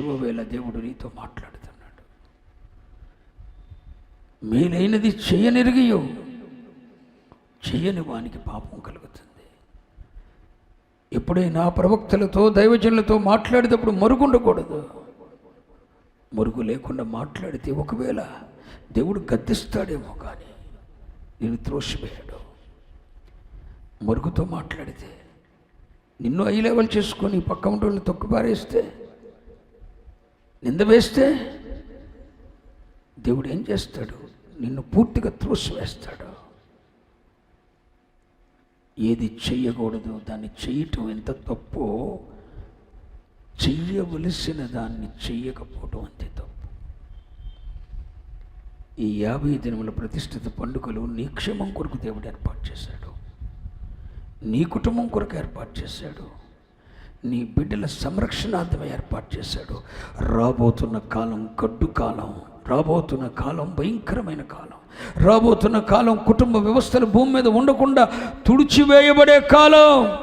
దేవుడు నీతో మాట్లాడుతున్నాడు. మేలైనది చేయనిరిగియో. చేయని వానికి పాపం కలుగుతుంది. ఎప్పుడైనా ప్రవక్తలతో దైవజనులతో మాట్లాడేటప్పుడు మరుగుండకూడదు. మరుగు లేకుండా మాట్లాడితే ఒకవేళ దేవుడు గద్దిస్తాడేమో కానీ నేను త్రోసివేయడు. మరుగుతో మాట్లాడితే నిన్ను ఐ లెవెల్ చేసుకొని పక్క ఉంటోళ్ళని తొక్కుపారేస్తే నింద వేస్తే దేవుడు ఏం చేస్తాడు? నిన్ను పూర్తిగా త్రోసివేస్తాడు ఏది చెయ్యకూడదు దాన్ని చేయటం ఎంత తప్పో చెయ్యవలసిన దాన్ని చెయ్యకపోవటం అంతే తప్పు. ఈ యాభై దినముల ప్రతిష్ఠిత పండుగలు నీ క్షేమం కొరకు దేవుడు ఏర్పాటు చేశాడు. నీ కుటుంబం కొరకు ఏర్పాటు చేశాడు. నీ బిడ్డల సంరక్షణార్థం ఏర్పాటు చేశాడు. రాబోతున్న కాలం గడ్డు కాలం రాబోతున్న కాలం భయంకరమైన కాలం రాబోతున్న కాలం కుటుంబ వ్యవస్థలు భూమి మీద ఉండకుండా తుడిచివేయబడే కాలం.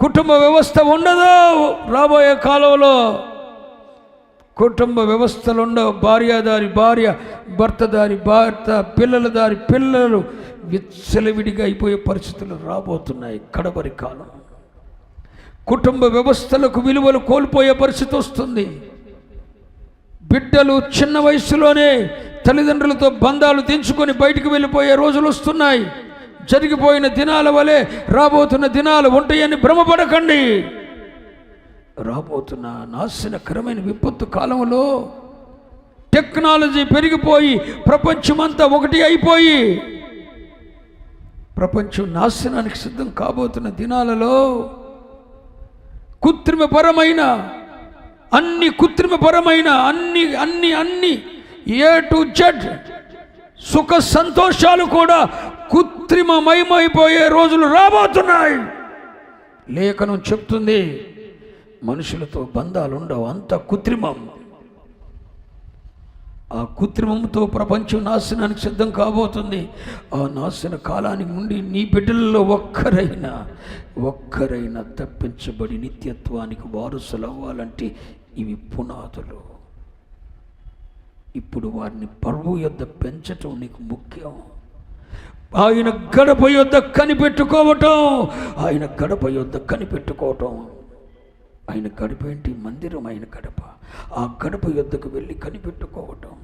కుటుంబ వ్యవస్థ ఉండదు రాబోయే కాలంలో. కుటుంబ వ్యవస్థలు ఉండవు. భార్యాదారి భార్య భర్తదారి భర్త పిల్లల దారి పిల్లలు విచ్చలవిడిగా అయిపోయే పరిస్థితులు రాబోతున్నాయి. కడబరి కాలం. కుటుంబ వ్యవస్థలకు విలువలు కోల్పోయే పరిస్థితి వస్తుంది. బిడ్డలు చిన్న వయసులోనే తల్లిదండ్రులతో బంధాలు తెంచుకొని బయటికి వెళ్ళిపోయే రోజులు వస్తున్నాయి. జరిగిపోయిన దినాల వలె రాబోతున్న దినాలు ఉంటాయని భ్రమపడకండి. రాబోతున్న నాశనకరమైన విపత్తు కాలంలో టెక్నాలజీ పెరిగిపోయి ప్రపంచమంతా ఒకటి అయిపోయి ప్రపంచం నాశనానికి సిద్ధం కాబోతున్న దినాలలో కృత్రిమపరమైన అన్ని కృత్రిమపరమైన అన్ని అన్ని అన్ని ఏ టు జడ్ సుఖ సంతోషాలు కూడా కృత్రిమమయమైపోయే రోజులు రాబోతున్నాయి. లేఖనం చెప్తుంది మనుషులతో బంధాలు ఉండవు అంత కృత్రిమం. ఆ కృత్రిమంతో ప్రపంచం నాశనానికి సిద్ధం కాబోతుంది. ఆ నాశన కాలానికి నుండి నీ బిడ్డల్లో ఒక్కరైనా ఒక్కరైనా తప్పించబడి నిత్యత్వానికి వారసులు అవ్వాలంటే ఇవి పునాదులు. ఇప్పుడు వారిని పరువు యొద్ద పెంచటం నీకు ముఖ్యం. ఆయన గడప యొద్ద కనిపెట్టుకోవటం ఆయన గడప యొద్ద కనిపెట్టుకోవటం ఆయన గడప ఏంటి? మందిరం ఆయన గడప ఆ గడప యొద్దకు వెళ్ళి కనిపెట్టుకోవటం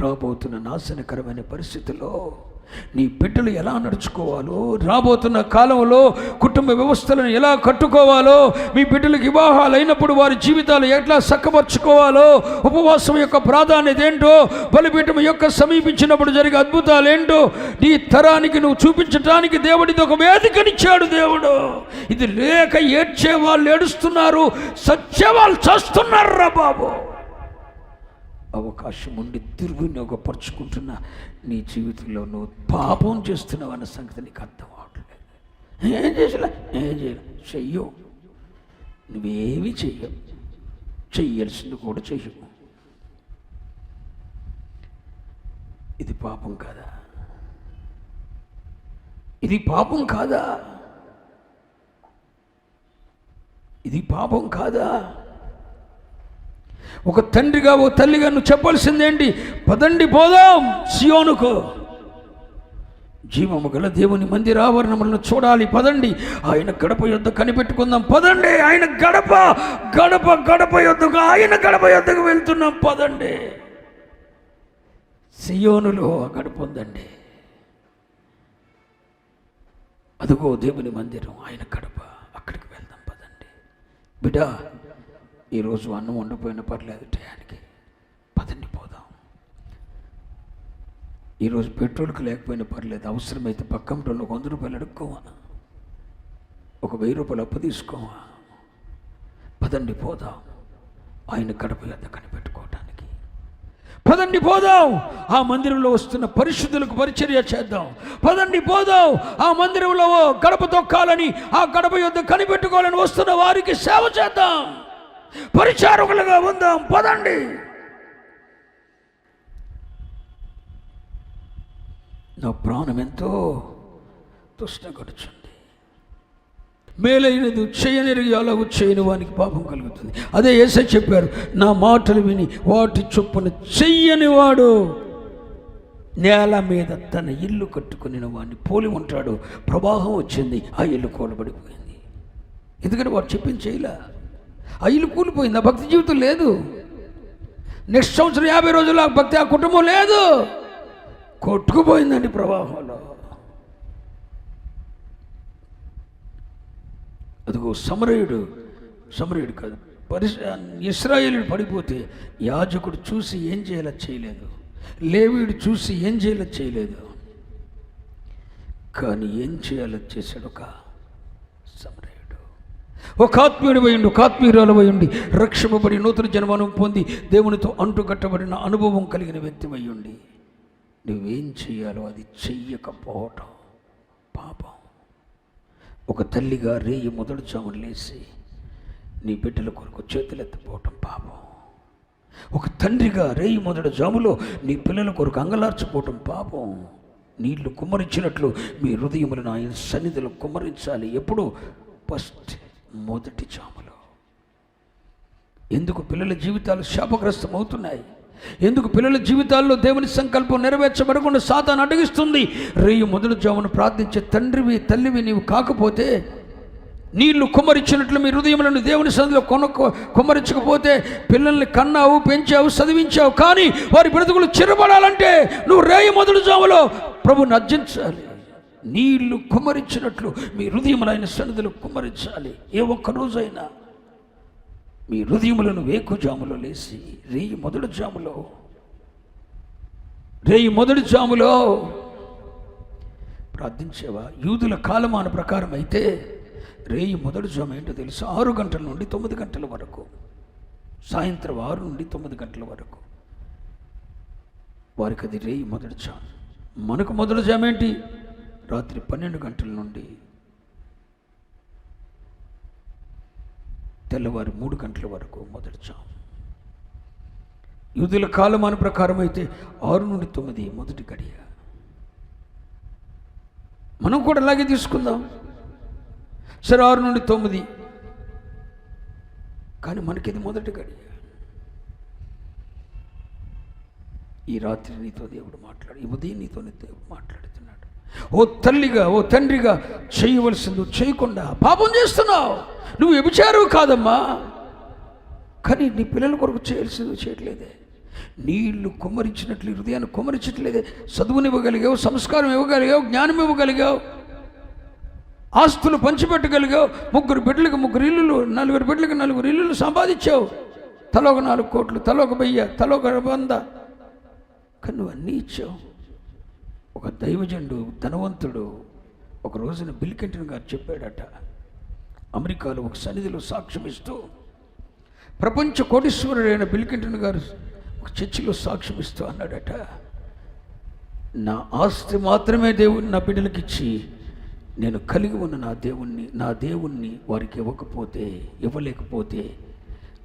రాబోతున్న నాశనకరమైన పరిస్థితిలో నీ బిడ్డలు ఎలా నడుచుకోవాలో రాబోతున్న కాలంలో కుటుంబ వ్యవస్థలను ఎలా కట్టుకోవాలో మీ బిడ్డలకు వివాహాలు అయినప్పుడు వారి జీవితాలు ఎట్లా చక్కపరుచుకోవాలో ఉపవాసం యొక్క ప్రాధాన్యత ఏంటో బలిపీఠం యొక్క సమీపించినప్పుడు జరిగే అద్భుతాలు ఏంటో నీ తరానికి నువ్వు చూపించడానికి దేవుడిది ఒక వేదికనిచ్చాడు దేవుడు. ఇది లేక ఏడ్చే వాళ్ళు ఏడుస్తున్నారు సచ్చే వాళ్ళు చేస్తున్నారు రా బాబు? అవకాశం ఉండి దుర్వినియోగపరుచుకుంటున్న నీ జీవితంలో నువ్వు పాపం చేస్తున్నావు అన్న సంగతి నీకు అర్థం అవట్లేదు ఏం చేసలే ఏం చేయలే? చెయ్యవు నువ్వేమీ చెయ్యవు. చెయ్యాల్సింది కూడా చెయ్యవు. ఇది పాపం కాదా? ఇది పాపం కాదా? ఇది పాపం కాదా? ఒక తండ్రిగా ఓ తల్లిగా నువ్వు చెప్పాల్సిందేంటి? పదండి పోదాం సియోనుకు. జీవము గల దేవుని మందిర ఆవరణములను చూడాలి. పదండి. ఆయన గడప యొద్ద కనిపెట్టుకుందాం. పదండి. ఆయన గడప గడప గడప యొద్దకు ఆయన గడప యొద్దకు వెళ్తున్నాం. పదండి. సియోనులో గడప ఉందండి. అదిగో దేవుని మందిరం ఆయన గడప. అక్కడికి వెళ్దాం. పదండి. బిడ్డ ఈరోజు అన్నం వండిపోయిన పర్లేదు టయానికి. పదండి పోదాం. ఈరోజు పెట్రోల్కి లేకపోయినా పర్లేదు అవసరమైతే పక్కంటోళ్ళు ఒక వంద రూపాయలు అడుక్కోవా? ఒక వెయ్యి రూపాయలు అప్పు తీసుకోవా? పదండి పోదాం. ఆయన కడప యొద్ద కనిపెట్టుకోవటానికి పదండి పోదాం. ఆ మందిరంలో వస్తున్న పరిశుద్ధులకు పరిచర్య చేద్దాం. పదండి పోదాం. ఆ మందిరంలో గడప తొక్కాలని ఆ గడప యొద్ద కనిపెట్టుకోవాలని వస్తున్న వారికి సేవ చేద్దాం. పరిచారకులుగా ఉందాం. పదండి. నా ప్రాణం ఎంతో తుష్ట గడుచుంది మేలైనది చేయనిరిగి అలాగూ చేయని వానికి పాపం కలుగుతుంది. అదే ఏసై చెప్పారు నా మాటలు విని వాటి చొప్పున చెయ్యని వాడు నేల మీద తన ఇల్లు కట్టుకుని వాడిని పోలి ఉంటాడు. ప్రవాహం వచ్చింది ఆ ఇల్లు కూలబడిపోయింది. ఎందుకంటే వాడు చెప్పింది చేయలే? ఆ ఇల్లు కూలిపోయింది? ఆ భక్తి జీవితం లేదు. నెక్స్ట్ సంవత్సరం యాభై రోజులు ఆ భక్తి ఆ కుటుంబం లేదు. కొట్టుకుపోయిందండి ప్రవాహంలో. అదిగో సమరయుడు సమరయుడు కాదు పరిశ ఇస్రాయేలుడు పడిపోతే యాజకుడు చూసి ఏం చేయాలో చేయలేదు. లేవీడు చూసి ఏం చేయాలో చేయలేదు. కానీ ఏం చేయాలో చేశాడు ఒక సమరయుడు. ఒక ఆత్మీయుడు పోయిండు ఒక ఆత్మీయురాలు పోయిండి. రక్షింపబడి నూతన జన్మను పొంది దేవునితో అంటుకట్టబడిన అనుభవం కలిగిన వ్యక్తి అయ్యుండి నువ్వేం చేయాలో అది చెయ్యకపోవటం పాపం. ఒక తల్లిగా రేయి మొదటి జామున లేచి నీ బిడ్డల కొరకు చేతులెత్తపోవటం పాపం. ఒక తండ్రిగా రేయి మొదటి జాములో నీ పిల్లల కొరకు అంగలార్చిపోవటం పాపం. నీళ్ళు కుమ్మరించినట్లు మీ హృదయములను ఆయన సన్నిధిలో కుమ్మరించాలి. ఎప్పుడు ఫస్ట్ మొదటి జాములో. ఎందుకు పిల్లల జీవితాలు శాపగ్రస్తం అవుతున్నాయి ఎందుకు పిల్లల జీవితాల్లో దేవుని సంకల్పం నెరవేర్చబడకుండా సాతాను అడిగిస్తుంది రేయు మొదటి జామును ప్రార్థించే తండ్రివి తల్లివి నీవు కాకపోతే నీళ్ళు కుమ్మరించినట్లు మీ హృదయములను దేవుని సందులో కొన కుమ్మరించకపోతే పిల్లల్ని కన్నావు పెంచావు చదివించావు కానీ వారి బ్రతుకులు చిరబడాలంటే నువ్వు రేయి మొదటి జాములో ప్రభుని అర్జించాలి. నీళ్ళు కుమరించినట్లు మీ హృదయములు ఆయన సన్నిధిలో కుమ్మరించాలి. ఏ ఒక్క రోజైనా మీ హృదయములను వేకుజాములో లేచి రేయి మొదటి జాములో రేయి మొదటి జాములో ప్రార్థించేవా? యూదుల కాలమాన ప్రకారం అయితే రేయి మొదటి జాము ఏంటో తెలుసు? ఆరు గంటల నుండి తొమ్మిది గంటల వరకు. సాయంత్రం ఆరు నుండి తొమ్మిది గంటల వరకు. వారికి అది రేయి మొదటి జాము. మనకు మొదటి జాము ఏంటి? రాత్రి పన్నెండు గంటల నుండి తెల్లవారు మూడు గంటల వరకు మొదటి జాము యూదుల కాలమాన ప్రకారం అయితే ఆరు నుండి తొమ్మిది మొదటి గడియ. మనం కూడా అలాగే తీసుకుందాం. సరే ఆరు నుండి తొమ్మిది. కానీ మనకిది మొదటి గడియ. ఈ రాత్రి నీతో దేవుడు మాట్లాడు ఈ ఉదయం నీతో దేవుడు మాట్లాడుతున్నాడు. ఓ తల్లిగా ఓ తండ్రిగా చేయవలసింది చేయకుండా పాపం చేస్తున్నావు. నువ్వు వ్యభిచారువు కాదమ్మా. కానీ నీ పిల్లల కొరకు చేయాల్సింది చేయట్లేదే. నీళ్ళు కుమ్మరించినట్లు హృదయాన్ని కుమ్మరించట్లేదే. చదువునివ్వగలిగావు సంస్కారం ఇవ్వగలిగావు జ్ఞానం ఇవ్వగలిగావు. ఆస్తులు పంచిపెట్టగలిగావు. ముగ్గురు బిడ్డలకు ముగ్గురు ఇల్లులు నలుగురు బిడ్డలకు నలుగురు ఇల్లులు సంపాదించావు. తలొక నాలుగు కోట్లు తలొక వెయ్య తలొక వంద. కానీ నువ్వు అన్నీ ఇచ్చావు. ఒక దైవజండు ధనవంతుడు ఒక రోజున బిల్ కెంటన్ గారు చెప్పాడట అమెరికాలో ఒక సన్నిధిలో సాక్ష్యం ఇస్తూ ప్రపంచ కోటీశ్వరుడైన బిల్ కెంటన్ గారు ఒక చర్చిలో సాక్ష్యం ఇస్తూ అన్నాడట నా ఆస్తి మాత్రమే దేవుని నా బిడ్డలకి ఇచ్చి నేను కలిగి ఉన్న నా దేవుణ్ణి నా దేవుణ్ణి వారికి ఇవ్వకపోతే ఇవ్వలేకపోతే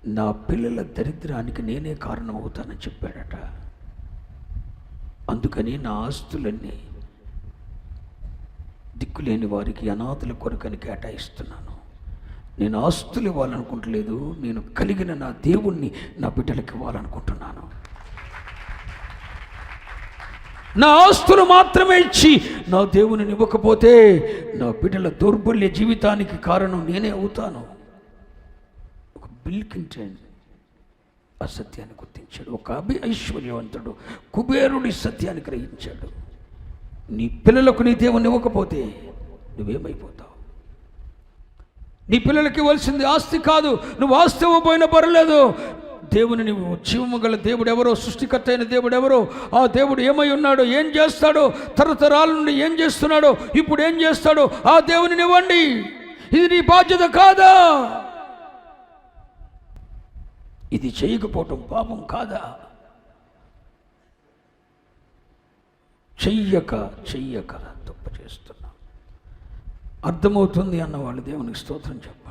నా పిల్లల దరిద్రానికి నేనే కారణం అవుతానని చెప్పాడట. అందుకని నా ఆస్తులన్నీ దిక్కులేని వారికి అనాథుల కొరకని కేటాయిస్తున్నాను. నేను ఆస్తులు ఇవ్వాలనుకుంటలేదు నేను కలిగిన నా దేవుణ్ణి నా బిడ్డలకు ఇవ్వాలనుకుంటున్నాను. నా ఆస్తులు మాత్రమే ఇచ్చి నా దేవుని ఇవ్వకపోతే నా బిడ్డల దౌర్బల్య జీవితానికి కారణం నేనే అవుతాను. ఒక బిల్కింటన్ ఆ అసత్యాన్ని గుర్తించాడు. ఒక అభి ఐశ్వర్యవంతుడు కుబేరుడి సత్యాన్ని గ్రహించాడు. నీ పిల్లలకు నీ దేవుని ఇవ్వకపోతే నువ్వేమైపోతావు? నీ పిల్లలకి ఇవ్వాల్సింది ఆస్తి కాదు. నువ్వు ఆస్తి ఇవ్వబోయినా పర్లేదు దేవుని నువ్వు జీవము గల దేవుడు ఎవరో సృష్టికర్త అయిన దేవుడు ఎవరో ఆ దేవుడు ఏమై ఉన్నాడో ఏం చేస్తాడో తరతరాల నుండి ఏం చేస్తున్నాడో ఇప్పుడు ఏం చేస్తాడో ఆ దేవుని ఇవ్వండి. ఇది నీ బాధ్యత కాదా? ఇది చేయకపోవటం పాపం కాదా? చెయ్యక చెయ్యక తప్ప చేస్తున్నాం. అర్థమవుతుంది అన్నవాళ్ళు దేవునికి స్తోత్రం చెప్పు.